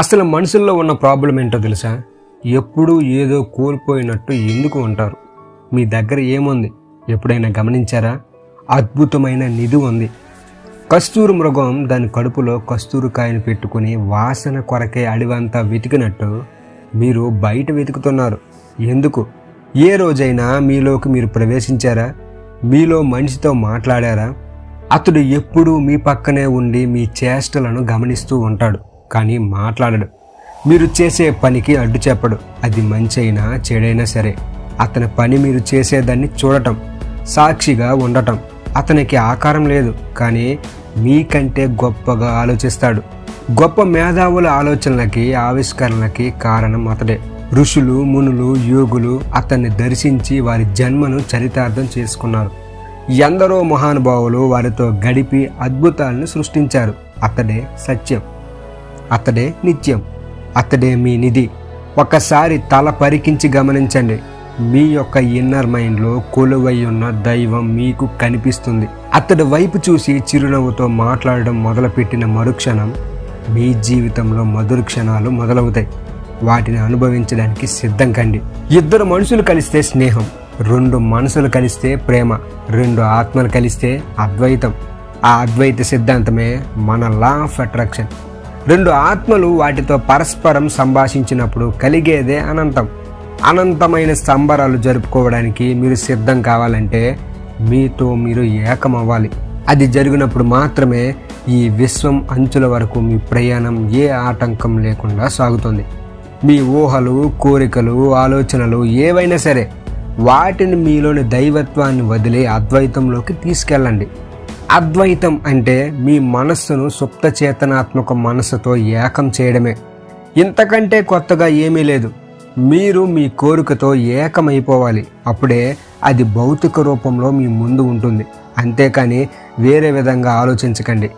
అసలు మనుషుల్లో ఉన్న ప్రాబ్లం ఏంటో తెలుసా? ఎప్పుడూ ఏదో కోల్పోయినట్టు ఎందుకు ఉంటారు? మీ దగ్గర ఏముంది? ఎప్పుడైనా గమనించారా? అద్భుతమైన నిధి ఉంది. కస్తూరు మృగం దాని కడుపులో కస్తూరు కాయను పెట్టుకుని వాసన కొరకే అడివంతా వెతికినట్టు మీరు బయట వెతుకుతున్నారు. ఎందుకు? ఏ రోజైనా మీలోకి మీరు ప్రవేశించారా? మీలో మనిషితో మాట్లాడారా? అతడు ఎప్పుడూ మీ పక్కనే ఉండి మీ చేష్టలను గమనిస్తూ ఉంటాడు. కానీ మాట్లాడడు. మీరు చేసే పనికి అడ్డు చెప్పడు. అది మంచి అయినా చెడైనా సరే. అతని పని మీరు చేసేదాన్ని చూడటం సాక్షిగా ఉండటం. అతనికి ఆకారం లేదు కానీ మీకంటే గొప్పగా ఆలోచిస్తాడు. గొప్ప మేధావుల ఆలోచనలకి ఆవిష్కరణలకి కారణం అతడే. ఋషులు మునులు యోగులు అతన్ని దర్శించి వారి జన్మను చరితార్థం చేసుకున్నారు. ఎందరో మహానుభావులు వారితో గడిపి అద్భుతాలను సృష్టించారు. అతడే సత్యం. అతడే నిత్యం అతడే మీ నిధి. ఒకసారి తల పరికించి గమనించండి. మీ యొక్క ఇన్నర్ మైండ్లో కొలువై ఉన్న దైవం మీకు కనిపిస్తుంది. అతడి వైపు చూసి చిరునవ్వుతో మాట్లాడడం మొదలుపెట్టిన మరుక్షణం మీ జీవితంలో మధుర క్షణాలు మొదలవుతాయి. వాటిని అనుభవించడానికి సిద్ధం కండి. ఇద్దరు మనుషులు కలిస్తే స్నేహం రెండు మనసులు కలిస్తే ప్రేమ రెండు ఆత్మలు కలిస్తే అద్వైతం. ఆ అద్వైత సిద్ధాంతమే మన లా ఆఫ్ అట్రాక్షన్ రెండు ఆత్మలు వాటితో పరస్పరం సంభాషించినప్పుడు కలిగేదే అనంతం. అనంతమైన సంబరాలు జరుపుకోవడానికి మీరు సిద్ధం కావాలంటే మీతో మీరు ఏకమవ్వాలి. అది జరిగినప్పుడు మాత్రమే ఈ విశ్వం అంచుల వరకు మీ ప్రయాణం ఏ ఆటంకం లేకుండా సాగుతుంది. మీ ఊహలు కోరికలు ఆలోచనలు ఏవైనా సరే వాటిని మీలోని దైవత్వాన్ని వదిలి అద్వైతంలోకి తీసుకెళ్ళండి. అద్వైతం అంటే మీ మనస్సును సుప్త చేతనాత్మక మనస్సుతో ఏకం చేయడమే. ఇంతకంటే కొత్తగా ఏమీ లేదు. మీరు మీ కోరికతో ఏకమైపోవాలి. అప్పుడే అది భౌతిక రూపంలో మీ ముందు ఉంటుంది. అంతేకాని వేరే విధంగా ఆలోచించకండి.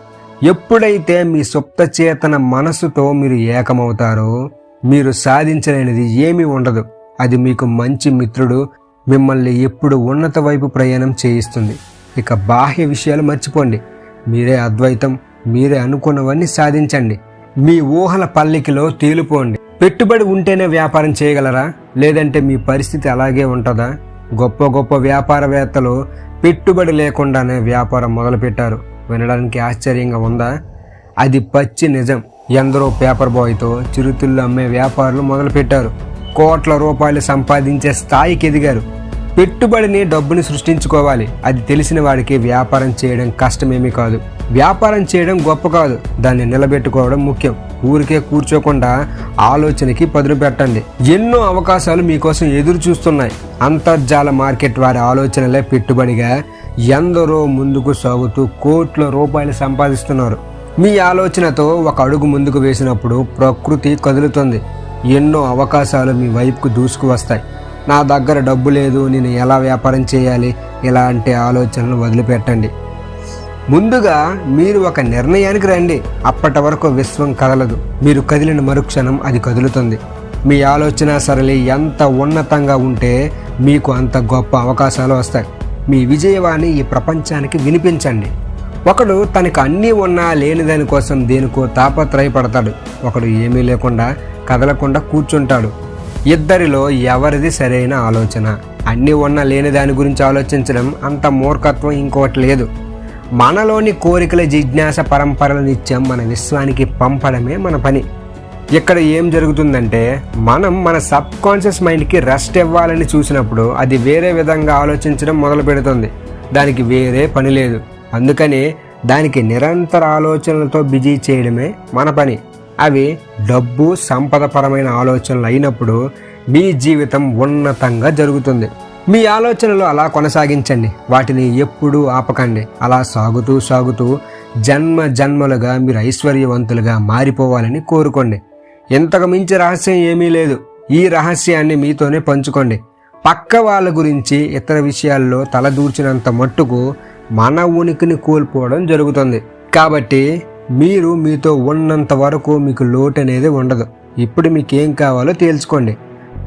ఎప్పుడైతే మీ సుప్త చేతన మనస్సుతో మీరు ఏకమవుతారో మీరు సాధించలేనిది ఏమీ ఉండదు. అది మీకు మంచి మిత్రుడు మిమ్మల్ని ఎప్పుడు ఉన్నత వైపు ప్రయాణం చేయిస్తుంది. ఇక బాహ్య విషయాలు మర్చిపోండి. మీరే అద్వైతం మీరే అనుకున్నవన్నీ సాధించండి. మీ ఊహల పల్లికిలో తేలిపోండి. పెట్టుబడి ఉంటేనే వ్యాపారం చేయగలరా? లేదంటే మీ పరిస్థితి అలాగే ఉంటుందా? గొప్ప గొప్ప వ్యాపారవేత్తలు పెట్టుబడి లేకుండానే వ్యాపారం మొదలుపెట్టారు. వినడానికి ఆశ్చర్యంగా ఉందా? అది పచ్చి నిజం. ఎందరో పేపర్ బాయ్తో చిరుతిళ్ళు అమ్మే వ్యాపారులు మొదలుపెట్టారు. కోట్ల రూపాయలు సంపాదించే స్థాయికి ఎదిగారు. పెట్టుబడిని డబ్బుని సృష్టించుకోవాలి. అది తెలిసిన వాడికి వ్యాపారం చేయడం కష్టమేమీ కాదు. వ్యాపారం చేయడం గొప్ప కాదు. దాన్ని నిలబెట్టుకోవడం ముఖ్యం. ఊరికే కూర్చోకుండా ఆలోచనకి పదును పెట్టండి. ఎన్నో అవకాశాలు మీకోసం ఎదురు చూస్తున్నాయి. అంతర్జాల మార్కెట్ వారి ఆలోచనలే పెట్టుబడిగా ఎందరో ముందుకు సాగుతూ కోట్ల రూపాయలు సంపాదిస్తున్నారు. మీ ఆలోచనతో ఒక అడుగు ముందుకు వేసినప్పుడు ప్రకృతి కదులుతుంది. ఎన్నో అవకాశాలు మీ వైపుకు దూసుకు వస్తాయి నా దగ్గర డబ్బు లేదు నేను ఎలా వ్యాపారం చేయాలి? ఇలాంటి ఆలోచనలు వదిలిపెట్టండి. ముందుగా మీరు ఒక నిర్ణయానికి రండి. అప్పటి వరకు విశ్వం కదలదు. మీరు కదిలిన మరుక్షణం అది కదులుతుంది. మీ ఆలోచన సరళి ఎంత ఉన్నతంగా ఉంటే మీకు అంత గొప్ప అవకాశాలు వస్తాయి. మీ విజయవాణి ఈ ప్రపంచానికి వినిపించండి. ఒకడు తనకు అన్నీ ఉన్నా లేని దానికోసం దేనికో తాపత్రయపడతాడు. ఒకడు ఏమీ లేకుండా కదలకుండా కూర్చుంటాడు. ఇద్దరిలో ఎవరిది సరైన ఆలోచన? అన్నీ ఉన్న లేని దాని గురించి ఆలోచించడం అంత మూర్ఖత్వం ఇంకోటి లేదు. మనలోని కోరికల జిజ్ఞాస పరంపరల నిత్యం మన విశ్వానికి పంపడమే మన పని. ఇక్కడ ఏం జరుగుతుందంటే మనం మన సబ్ కాన్షియస్ మైండ్కి రెస్ట్ ఇవ్వాలని చూసినప్పుడు అది వేరే విధంగా ఆలోచించడం మొదలు పెడుతుంది. దానికి వేరే పని లేదు. అందుకని దానికి నిరంతర ఆలోచనలతో బిజీ చేయడమే మన పని. అవి డబ్బు సంపదపరమైన ఆలోచనలు అయినప్పుడు మీ జీవితం ఉన్నతంగా జరుగుతుంది. మీ ఆలోచనలు అలా కొనసాగించండి. వాటిని ఎప్పుడూ ఆపకండి. అలా సాగుతూ సాగుతూ జన్మ జన్మలుగా మీరు ఐశ్వర్యవంతులుగా మారిపోవాలని కోరుకోండి. ఇంతకు మించి రహస్యం ఏమీ లేదు. ఈ రహస్యాన్ని మీతోనే పంచుకోండి. పక్క వాళ్ళ గురించి ఇతర విషయాల్లో తలదూర్చినంత మట్టుకు మన ఉనికిని కోల్పోవడం జరుగుతుంది. కాబట్టి మీరు మీతో ఉన్నంత వరకు మీకు లోటు అనేది ఉండదు. ఇప్పుడు మీకు ఏం కావాలో తేల్చుకోండి.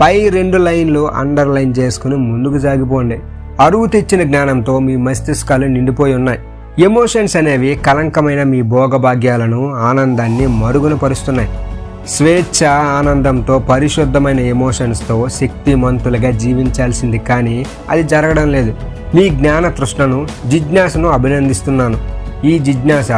పై రెండు లైన్లు అండర్లైన్ చేసుకుని ముందుకు సాగిపోండి. అరువు తెచ్చిన జ్ఞానంతో మీ మస్తిష్కాలు నిండిపోయి ఉన్నాయి. ఎమోషన్స్ అనేవి కలంకమైన మీ భోగభాగ్యాలను ఆనందాన్ని మరుగున పరుస్తున్నాయి. స్వేచ్ఛ ఆనందంతో పరిశుద్ధమైన ఎమోషన్స్తో శక్తిమంతులుగా జీవించాల్సింది కానీ అది జరగడం లేదు. మీ జ్ఞాన తృష్ణను జిజ్ఞాసను అభినందిస్తున్నాను. ఈ జిజ్ఞాస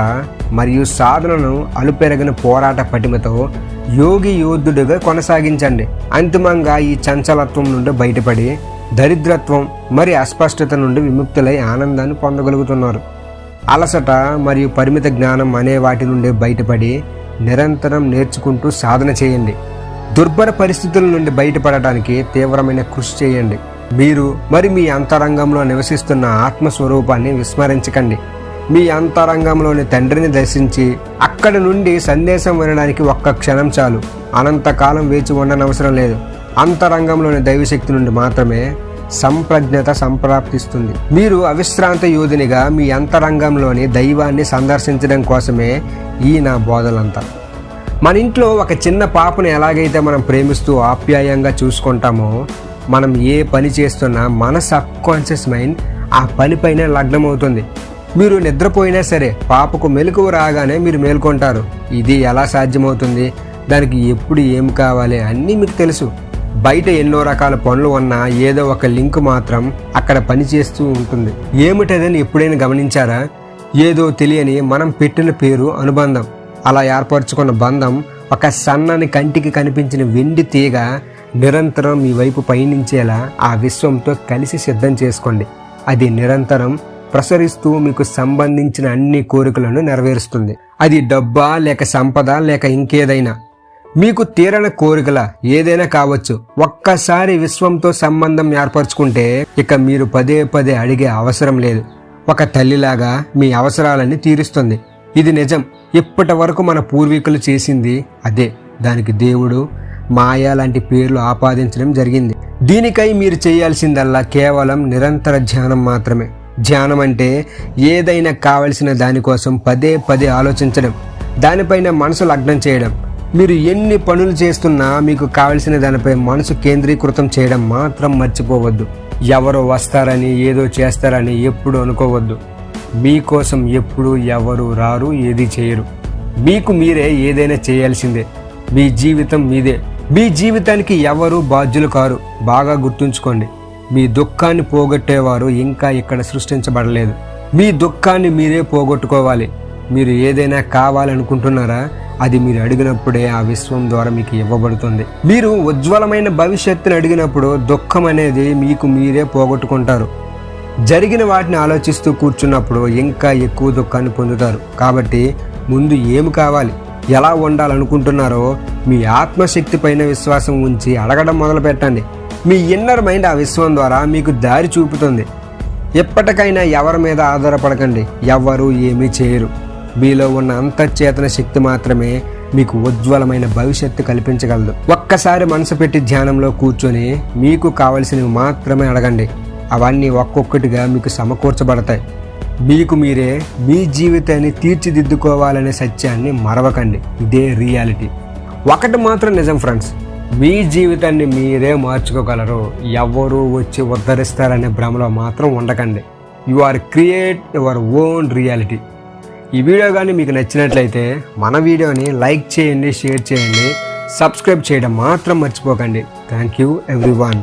మరియు సాధనను అలుపెరగని పోరాట పటిమతో యోగి యోధుడుగా కొనసాగించండి. అంతిమంగా ఈ చంచలత్వం నుండి బయటపడి దరిద్రత్వం మరి అస్పష్టత నుండి విముక్తులై ఆనందాన్ని పొందగలుగుతున్నారు. అలసట మరియు పరిమిత జ్ఞానం అనే వాటి నుండి బయటపడి నిరంతరం నేర్చుకుంటూ సాధన చేయండి. దుర్భర పరిస్థితుల నుండి బయటపడటానికి తీవ్రమైన కృషి చేయండి. మీరు మరి మీ అంతరంగంలో నివసిస్తున్న ఆత్మస్వరూపాన్ని విస్మరించకండి. మీ అంతరంగంలోని తండ్రిని దర్శించి అక్కడి నుండి సందేశం వినడానికి ఒక్క క్షణం చాలు. అనంతకాలం వేచి ఉండనవసరం లేదు. అంతరంగంలోని దైవశక్తి నుండి మాత్రమే సంప్రజ్ఞత సంప్రాప్తిస్తుంది. మీరు అవిశ్రాంత యోధునిగా మీ అంతరంగంలోని దైవాన్ని సందర్శించడం కోసమే ఈ నా బోధలంతా. మన ఇంట్లో ఒక చిన్న పాపను ఎలాగైతే మనం ప్రేమిస్తూ ఆప్యాయంగా చూసుకుంటామో మనం ఏ పని చేస్తున్నా మన సబ్ కాన్షియస్ మైండ్ ఆ పనిపైనే లగ్నమవుతుంది. మీరు నిద్రపోయినా సరే పాపకు మెలకువ రాగానే మీరు మేల్కొంటారు. ఇది ఎలా సాధ్యమవుతుంది? దానికి ఎప్పుడు ఏం కావాలి అన్నీ మీకు తెలుసు. బయట ఎన్నో రకాల పనులు ఉన్నా ఏదో ఒక లింక్ మాత్రం అక్కడ పనిచేస్తూ ఉంటుంది. ఏమిటదని ఎప్పుడైనా గమనించారా? ఏదో తెలియని మనం పెట్టిన పేరు అనుబంధం. అలా ఏర్పరచుకున్న బంధం ఒక సన్నని కంటికి కనిపించిన వెండి తీగ నిరంతరం మీ వైపు పయనించేలా ఆ విశ్వంతో కలిసి సిద్ధం చేసుకోండి. అది నిరంతరం ప్రసరిస్తూ మీకు సంబంధించిన అన్ని కోరికలను నెరవేరుస్తుంది. అది డబ్బా లేక సంపద లేక ఇంకేదైనా. మీకు తీరని కోరికల ఏదైనా కావచ్చు. ఒక్కసారి విశ్వంతో సంబంధం ఏర్పరచుకుంటే ఇక మీరు పదే పదే అడిగే అవసరం లేదు. ఒక తల్లిలాగా మీ అవసరాలన్నీ తీరుస్తుంది. ఇది నిజం. ఇప్పటి వరకు మన పూర్వీకులు చేసింది అదే. దానికి దేవుడు మాయా లాంటి పేర్లు ఆపాదించడం జరిగింది. దీనికై మీరు చేయాల్సిందల్లా కేవలం నిరంతర ధ్యానం మాత్రమే. ధ్యానం అంటే ఏదైనా కావలసిన దానికోసం పదే పదే ఆలోచించడం దానిపైన మనసు లగ్నం చేయడం. మీరు ఎన్ని పనులు చేస్తున్నా మీకు కావలసిన దానిపై మనసు కేంద్రీకృతం చేయడం మాత్రం మర్చిపోవద్దు. ఎవరు వస్తారని ఏదో చేస్తారని ఎప్పుడు అనుకోవద్దు. మీకోసం ఎప్పుడు ఎవరు రారు ఏది చేయరు. మీకు మీరే ఏదైనా చేయాల్సిందే. మీ జీవితం మీదే. మీ జీవితానికి ఎవరు బాధ్యులు కారు బాగా గుర్తుంచుకోండి. మీ దుఃఖాన్ని పోగొట్టేవారు ఇంకా ఇక్కడ సృష్టించబడలేదు. మీ దుఃఖాన్ని మీరే పోగొట్టుకోవాలి. మీరు ఏదైనా కావాలనుకుంటున్నారా అది మీరు అడిగినప్పుడే ఆ విశ్వం ద్వారా మీకు ఇవ్వబడుతుంది. మీరు ఉజ్వలమైన భవిష్యత్తుని అడిగినప్పుడు దుఃఖం అనేది మీకు మీరే పోగొట్టుకుంటారు. జరిగిన వాటిని ఆలోచిస్తూ కూర్చున్నప్పుడు ఇంకా ఎక్కువ దుఃఖాన్ని పొందుతారు. కాబట్టి ముందు ఏమి కావాలి ఎలా ఉండాలనుకుంటున్నారో మీ ఆత్మశక్తి పైన విశ్వాసం ఉంచి అడగడం మొదలు పెట్టండి మీ ఇన్నర్ మైండ్ ఆ విశ్వం ద్వారా మీకు దారి చూపుతుంది. ఎప్పటికైనా ఎవరి మీద ఆధారపడకండి. ఎవ్వరూ ఏమీ చేయరు. మీలో ఉన్న అంతఃచేతన శక్తి మాత్రమే మీకు ఉజ్వలమైన భవిష్యత్తు కల్పించగలదు. ఒక్కసారి మనసు పెట్టి ధ్యానంలో కూర్చొని మీకు కావలసినవి మాత్రమే అడగండి. అవన్నీ ఒక్కొక్కటిగా మీకు సమకూర్చబడతాయి. మీకు మీరే మీ జీవితాన్ని తీర్చిదిద్దుకోవాలనే సత్యాన్ని మరవకండి. ఇదే రియాలిటీ. ఒకటి మాత్రం నిజం ఫ్రెండ్స్ మీ జీవితాన్ని మీరే మార్చుకోగలరు. ఎవరు వచ్చి ఉద్ధరిస్తారనే భ్రమలో మాత్రం ఉండకండి. You are create your own reality ఈ వీడియో కానీ మీకు నచ్చినట్లయితే మన వీడియోని లైక్ చేయండి షేర్ చేయండి సబ్స్క్రైబ్ చేయడం మాత్రం మర్చిపోకండి. Thank you everyone